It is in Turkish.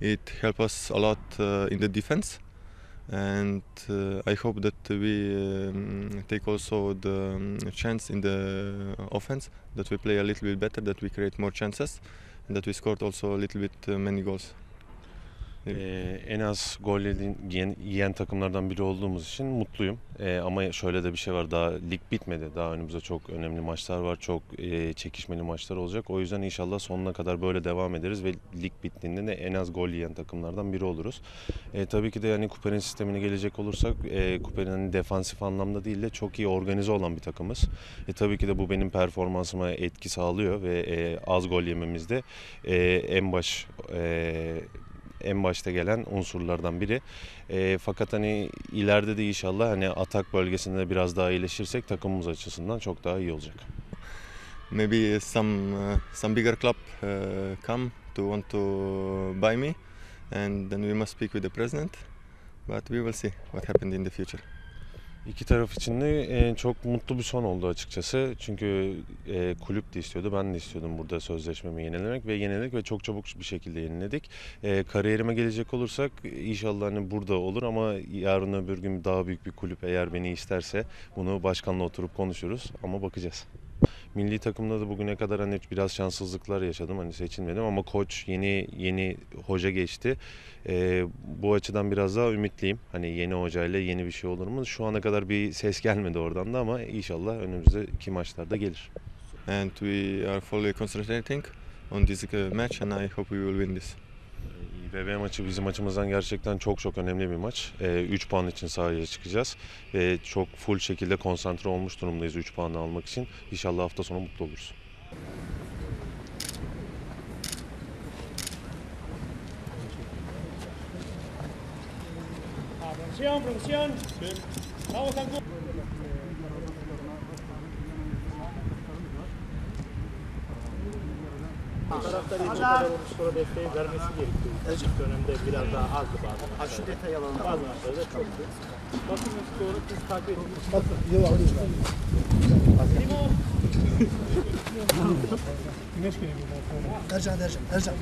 It helped us a lot uh, in the defense, and uh, I hope that we um, take also the um, chance in the offense that we play a little bit better, that we create more chances, and that we scored also a little bit uh, many goals. Ee, en az gol yiyen, yiyen takımlardan biri olduğumuz için mutluyum. Ee, ama şöyle de bir şey var. Daha lig bitmedi. Daha önümüzde çok önemli maçlar var. Çok e, çekişmeli maçlar olacak. O yüzden inşallah sonuna kadar böyle devam ederiz ve lig bittiğinde de en az gol yiyen takımlardan biri oluruz. E, tabii ki de yani Kuper'in sistemine gelecek olursak e, Kuper'in hani defansif anlamda değil de çok iyi organize olan bir takımız. E, tabii ki de bu benim performansıma etki sağlıyor ve e, az gol yememizde e, en baş e, en başta gelen unsurlardan biri. E, fakat hani ileride de inşallah hani atak bölgesinde biraz daha iyileşirsek takımımız açısından çok daha iyi olacak. Maybe some uh, some bigger club uh, come to want to buy me, and then we must speak with the president. But we will see what happened in the future. İki taraf için de e, çok mutlu bir son oldu açıkçası. Çünkü e, kulüp de istiyordu, ben de istiyordum burada sözleşmemi yenilemek ve yeniledik ve çok çabuk bir şekilde yeniledik. E, kariyerime gelecek olursak inşallah hani burada olur ama yarın öbür gün daha büyük bir kulüp eğer beni isterse bunu başkanla oturup konuşuruz ama bakacağız. Milli takımda da bugüne kadar hani biraz şanssızlıklar yaşadım. Hani seçilmedim ama koç yeni yeni hoca geçti. Ee, bu açıdan biraz daha ümitliyim. Hani yeni hocayla yeni bir şey olur mu? Şu ana kadar bir ses gelmedi oradan da ama inşallah önümüzdeki maçlarda gelir. And we are fully concentrating on this uh, match, and I hope we will win this. İBB maçı bizim açımızdan gerçekten çok çok önemli bir maç. 3 puan için sahaya çıkacağız. Ve çok full şekilde konsantre olmuş durumdayız 3 puanı almak için. İnşallah hafta sonu mutlu oluruz. Producción, producción. Vamos al Taraftar için kadar skora desteği vermesi gerekiyor. İlk dönemde biraz daha azdı bazen. Şu detay alalım. Bazı maçlarda çoktu. Bakın skoru biz takip ediyoruz. Limon. Güneş günü. Ercan, Ercan, Ercan.